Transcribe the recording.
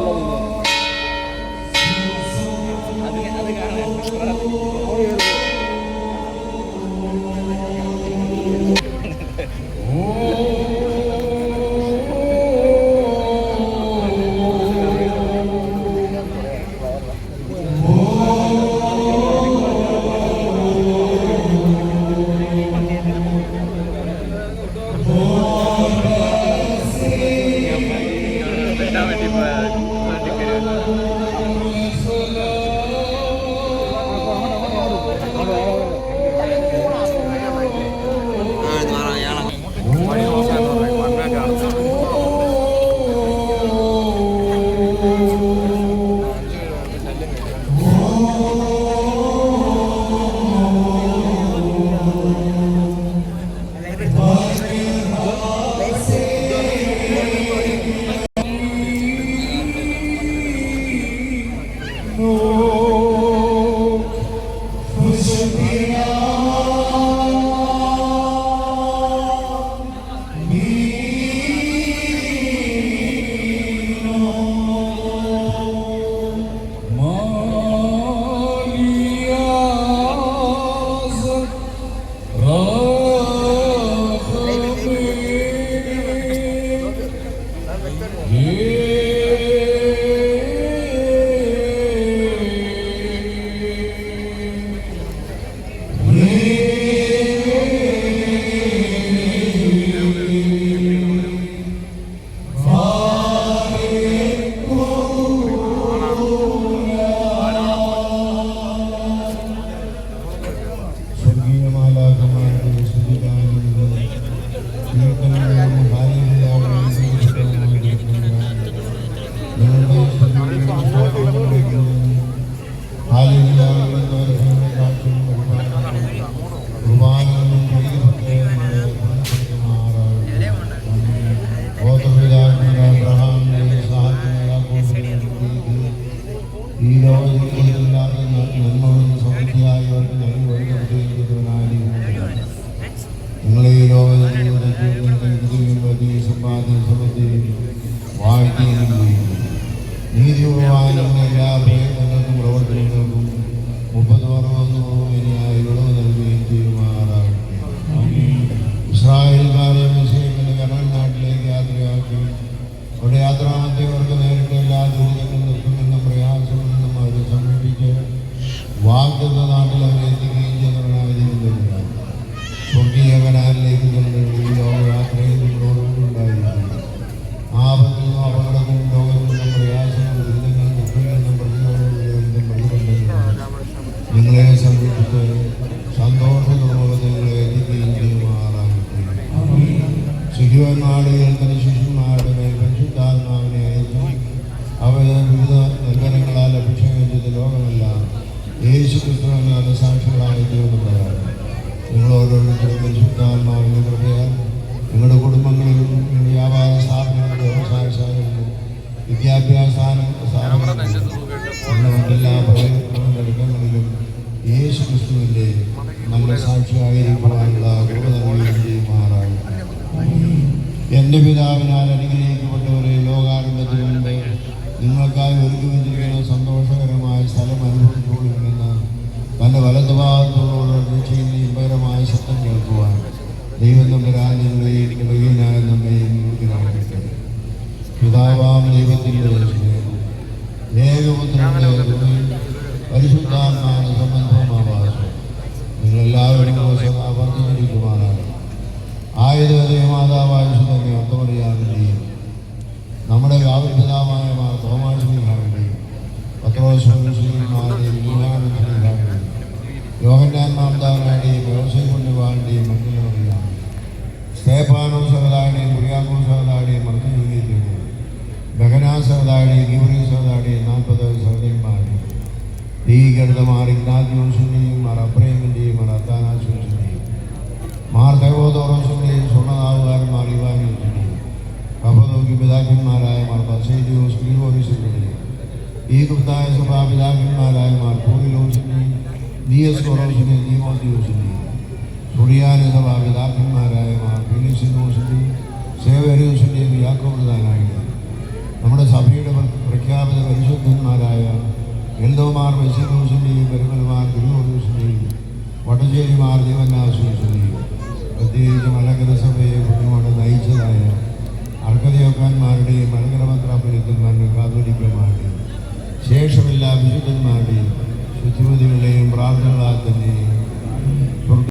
الله Oh. ശിശുവന്മാരുടെ കേൾക്കുന്ന ശിശുന്മാരുടെ മേൽ പരിശുദ്ധാത്മാവിനെ അയച്ചു അവരെ വിവിധ നൽകനങ്ങളാൽ അഭിഷേകം ലോകമെല്ലാം. യേശു ക്രിസ്തുവിനാണ് സാക്ഷികളായി തീർന്നു പ്രകാരം നിങ്ങളോരോരുത്തരും പരിശുദ്ധാത്മാവിനെ കൃപയാൽ നിങ്ങളുടെ കുടുംബങ്ങളിലും വ്യാപാര സ്ഥാപനങ്ങളിലും എന്റെ പിതാവിനാൽ അനുഗ്രഹിക്കപ്പെട്ടവരെ ലോകാരംഭത്തിന് മുമ്പ് നിങ്ങൾക്കായി ഒരുക്കി വെച്ചിരിക്കുന്ന സന്തോഷകരമായ സ്ഥലം അനുഭവിച്ചുകൊള്ളുമെന്ന് തന്റെ വലതുഭാഗത്തോട് ചെയ്യുന്ന ഇമ്പകരമായ ശബ്ദം കേൾക്കുവാൻ ദൈവം നമ്പരാൻ രാജ്യങ്ങളെയും ബലഹീനായ നമ്മയും പിതാവാം ദൈവത്തിന്റെ ഏകപുത്രന്റെ സംബന്ധമാവാസം നിങ്ങളെല്ലാവരും ആയുധവതയ മാതാവായ സുതന്നെ ഒത്തമറിയാവുകയും നമ്മുടെ വ്യാപിപിതാവായ മാർ തോമാശ്രീഹാവുകയും പത്രോശ്വരീമാരുടെയും മീനാനന്ദീഹാവുകയും യോഹന്നാൻ മാമദാനായുടെയും വ്യവസായ കൊണ്ടുവാളുടെയും മറ്റുള്ളവരെയാണ് സ്തേപ്പാനോ സഹതായുടെയും കുര്യാക്കോ സഹതായുടെയും മന്ത്രി ചെയ്തു ബഹനാ സഹതായുടെയും ഗീവറി സഹതായുടെയും നാൽപ്പത് ഈ ഭീകരതമാർ ഇഗ്നാദ്യോസിന്റെയും ഈ ഗുപ്തായ സഭാപിതാക്കന്മാരായ മാർ പൂരിലോസിന്റെയും ദിയസ്കോറോസിന്റെയും ദീമോദിയോസിന്റെയും സുറിയാന സഭാപിതാക്കന്മാരായ മാർ ഫിലിസിനോസിന്റെയും സേവരിയോസിന്റെയും യാക്കോബുദാനായുടെയും നമ്മുടെ സഭയുടെ പ്ര- പ്രഖ്യാപിത പരിശുദ്ധന്മാരായ എൽദോമാർ ബഷീറൂസിന്റെയും പെരുമൽമാർ തിരുവോറൂസിന്റെയും വടശ്ശേരിമാർ ദേവനാസൂസിന്റെയും പ്രത്യേകിച്ച് മലങ്കര സഭയെ മുന്നോട്ട് നയിച്ചതായ അർക്കതയോക്കാന്മാരുടെയും മലങ്കര പത്രാപുരത്തന്മാരുടെയും കാതോലിക്കന്മാരുടെയും ശേഷമെല്ലാ വിശുദ്ധന്മാരുടെയും ശുദ്ധിമതികളുടെയും പ്രാർത്ഥനകളാൽ തന്നെ.